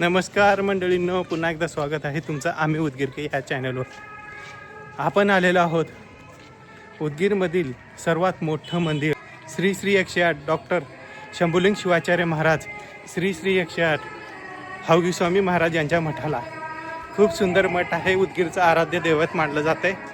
नमस्कार मंडळींनो पुन्हा एकदा स्वागत आहे तुमचं आम्ही उदगीरके ह्या चॅनलवर आपण आलेलो आहोत उदगीरमधील सर्वात मोठं मंदिर श्री श्री एकशे आठ डॉक्टर शंभुलिंग शिवाचार्य महाराज श्री श्री एकशे आठ हावगी स्वामी महाराज यांच्या मठाला. खूप सुंदर मठ आहे उदगीरचं आराध्य दैवत मानलं जातं आहे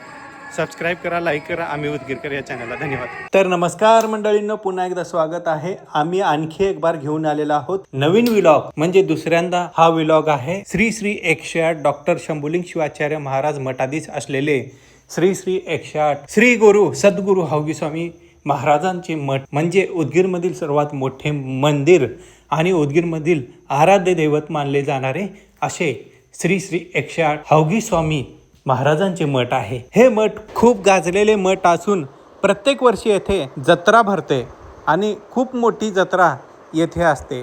सबस्क्राईब करा लाईक करा आम्ही उदगीरकर या चॅनलला धन्यवाद. तर नमस्कार मंडळींना पुन्हा एकदा स्वागत आहे. आम्ही आणखी एक बार घेऊन आलेलो आहोत नवीन विलॉग म्हणजे दुसऱ्यांदा हा विलॉग आहे. श्री श्री एकशे आठ डॉक्टर शंभुलिंग शिवाचार्य महाराज मठाधीश असलेले श्री श्री एकशे आठ श्री गुरु सद्गुरु हावगी स्वामी महाराजांचे मठ म्हणजे उदगीरमधील सर्वात मोठे मंदिर आणि उदगीरमधील आराध्य दैवत मानले जाणारे असे श्री श्री एकशे आठ हवगी स्वामी महाराजांचे मठ आहे. हे मठ खूप गाजलेले मठ असून प्रत्येक वर्षी येथे जत्रा भरते आणि खूप मोठी जत्रा येथे असते.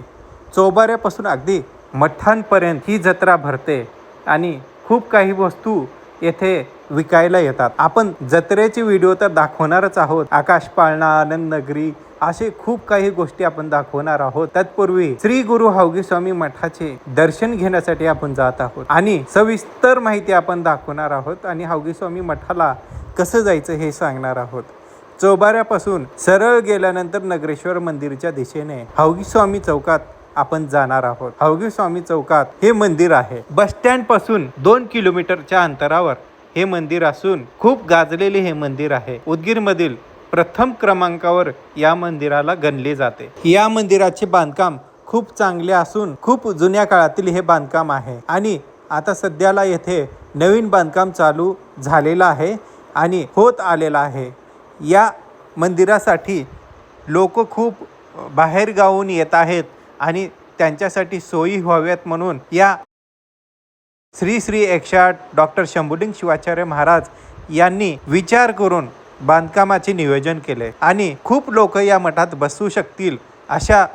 चौबाऱ्यापासून अगदी मठांपर्यंत ही जत्रा भरते आणि खूप काही वस्तू येथे विकायला येतात. आपण जत्रेचे व्हिडिओ तर दाखवणारच आहोत. आकाश पाळणा आनंद नगरी असे खूप काही गोष्टी आपण दाखवणार आहोत. तत्पूर्वी श्री गुरु हावगी स्वामी मठाचे दर्शन घेण्यासाठी आपण जात आहोत. आणि सविस्तर माहिती आपण दाखवणार आहोत आणि हावगी स्वामी मठाला कसं जायचं हे सांगणार आहोत. चौबाऱ्यापासून सरळ गेल्यानंतर नगरेश्वर मंदिरच्या दिशेने हावगी स्वामी चौकात आपण जाणार आहोत. हावगी स्वामी चौकात हे मंदिर आहे. बस स्टँडपासून दोन किलोमीटरच्या अंतरावर हे मंदिर असून खूप गाजलेले हे मंदिर आहे. उदगीर मधील प्रथम क्रमांकावर या मंदिराला गणले जाते. या मंदिराचे बांधकाम खूप चांगले असून खूप जुन्या काळातील हे बांधकाम आहे. आणि आता सध्याला येथे नवीन बांधकाम चालू झालेलं आहे आणि होत आलेलं आहे. या मंदिरासाठी लोक खूप बाहेर गावून येत आहेत आणि त्यांच्यासाठी सोयी व्हाव्यात म्हणून या श्री श्री एकशे आठ डॉक्टर शंभुलिंग शिवाचार्य महाराज यांनी विचार करून बांधकामाचे नियोजन केले. आणि खूप लोक या मठात बसू शकतील अशा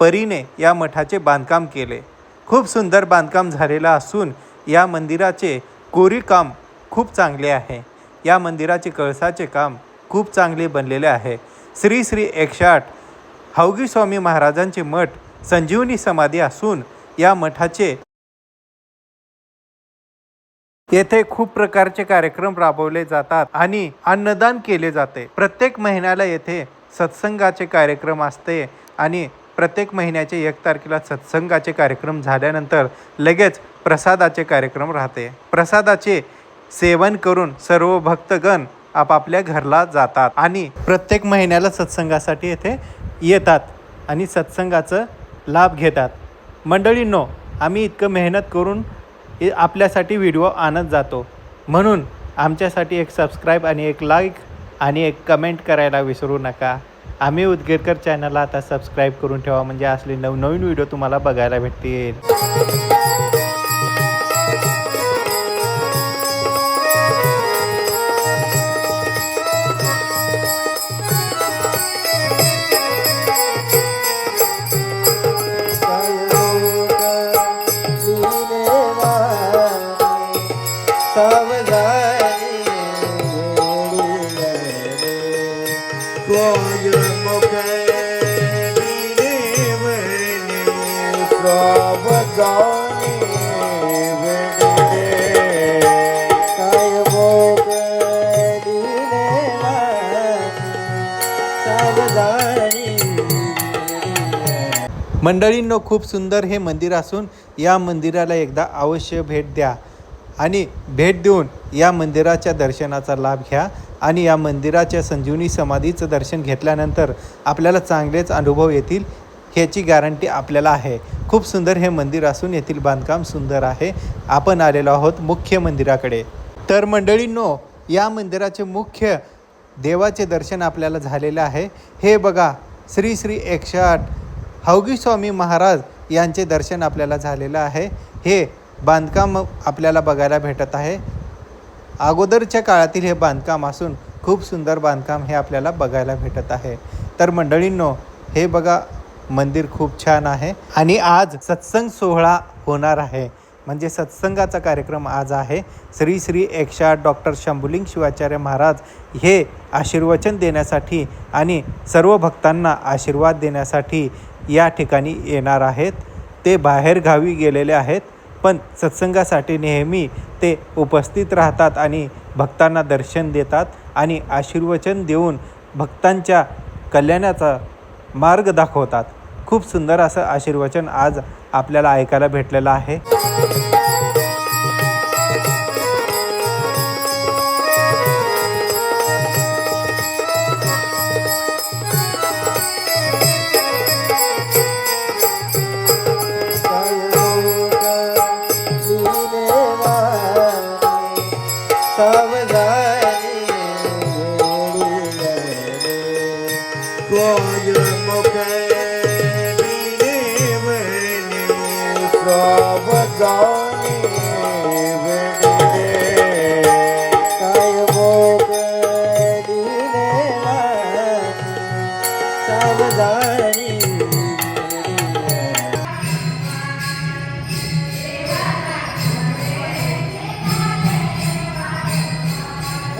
परीने या मठाचे बांधकाम केले. खूप सुंदर बांधकाम झालेलं असून या मंदिराचे कोरीकाम खूप चांगले आहे. या मंदिराचे कळसाचे काम खूप चांगले बनलेले आहे. श्री श्री एकशे आठ हौगी स्वामी महाराजांचे मठ संजीवनी समाधी असून या मठाचे येथे खूप प्रकारचे कार्यक्रम राबवले जातात आणि अन्नदान केले जाते. प्रत्येक महिन्याला येथे सत्संगाचे कार्यक्रम असते आणि प्रत्येक महिन्याचे एक तारखेला सत्संगाचे कार्यक्रम झाल्यानंतर लगेच प्रसादाचे कार्यक्रम राहते. प्रसादाचे सेवन करून सर्व भक्तगण आपापल्या घरला जातात आणि प्रत्येक महिन्याला सत्संगासाठी येथे येतात आणि सत्संगाचं लाभ घेतात. मंडळींनो आम्ही इतकं मेहनत करून आपल्यासाठी व्हिडिओ आणत जातो. म्हणून आमच्यासाठी एक सबस्क्राईब आणि एक लाईक आणि एक कमेंट करायला विसरू नका. आम्ही उदगीरकर चॅनलला आता सबस्क्राईब करून ठेवा म्हणजे असले नवनवीन व्हिडिओ तुम्हाला बघायला भेटतील. मंडळींनो खूप सुंदर हे मंदिर असून या मंदिराला एकदा अवश्य भेट द्या आणि भेट देऊन या मंदिराच्या दर्शनाचा लाभ घ्या. आणि या मंदिराच्या संजीवनी समाधीचं दर्शन घेतल्यानंतर आपल्याला चांगलेच अनुभव येतील ह्याची गॅरंटी आपल्याला आहे. खूप सुंदर हे मंदिर असून येथील बांधकाम सुंदर आहे. आपण आलेलो आहोत मुख्य मंदिराकडे. तर मंडळींनो या मंदिराचे मुख्य देवाचे दर्शन आपल्याला झालेलं आहे. हे बघा श्री श्री एकशे आठ हावगी स्वामी महाराज यांचे दर्शन आपल्याला झालेलं आहे. हे बांधकाम आपल्याला बघायला भेटत आहे. अगोदरच्या काळातील हे बांधकाम असून खूप सुंदर बांधकाम हे आपल्याला बघायला भेटत आहे. तर मंडळींनो हे बघा मंदिर खूप छान आहे आणि आज सत्संग सोहळा होणार आहे. म्हणजे सत्संगाचा कार्यक्रम आज आहे. श्री श्री एकशे डॉक्टर शंभुलिंग शिवाचार्य महाराज हे आशीर्वचन देण्यासाठी आणि सर्व भक्तांना आशीर्वाद देण्यासाठी या ठिकाणी येणार आहेत. ते बाहेर गावी गेलेले आहेत. पण सत्संगासाठी नेहमी ते उपस्थित राहतात आणि भक्तांना दर्शन देतात आणि आशीर्वचन देऊन भक्तांच्या कल्याणाचा मार्ग दाखवतात. खूप सुंदर असं आशीर्वचन आज आपल्याला ऐकायला भेटलेलं आहे. સવદારી કોઈ મુખે સવદારી सवदार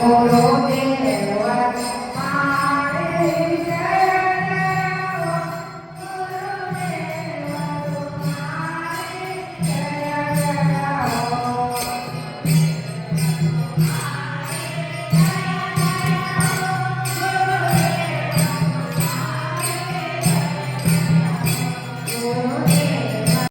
Oh, Lord, in the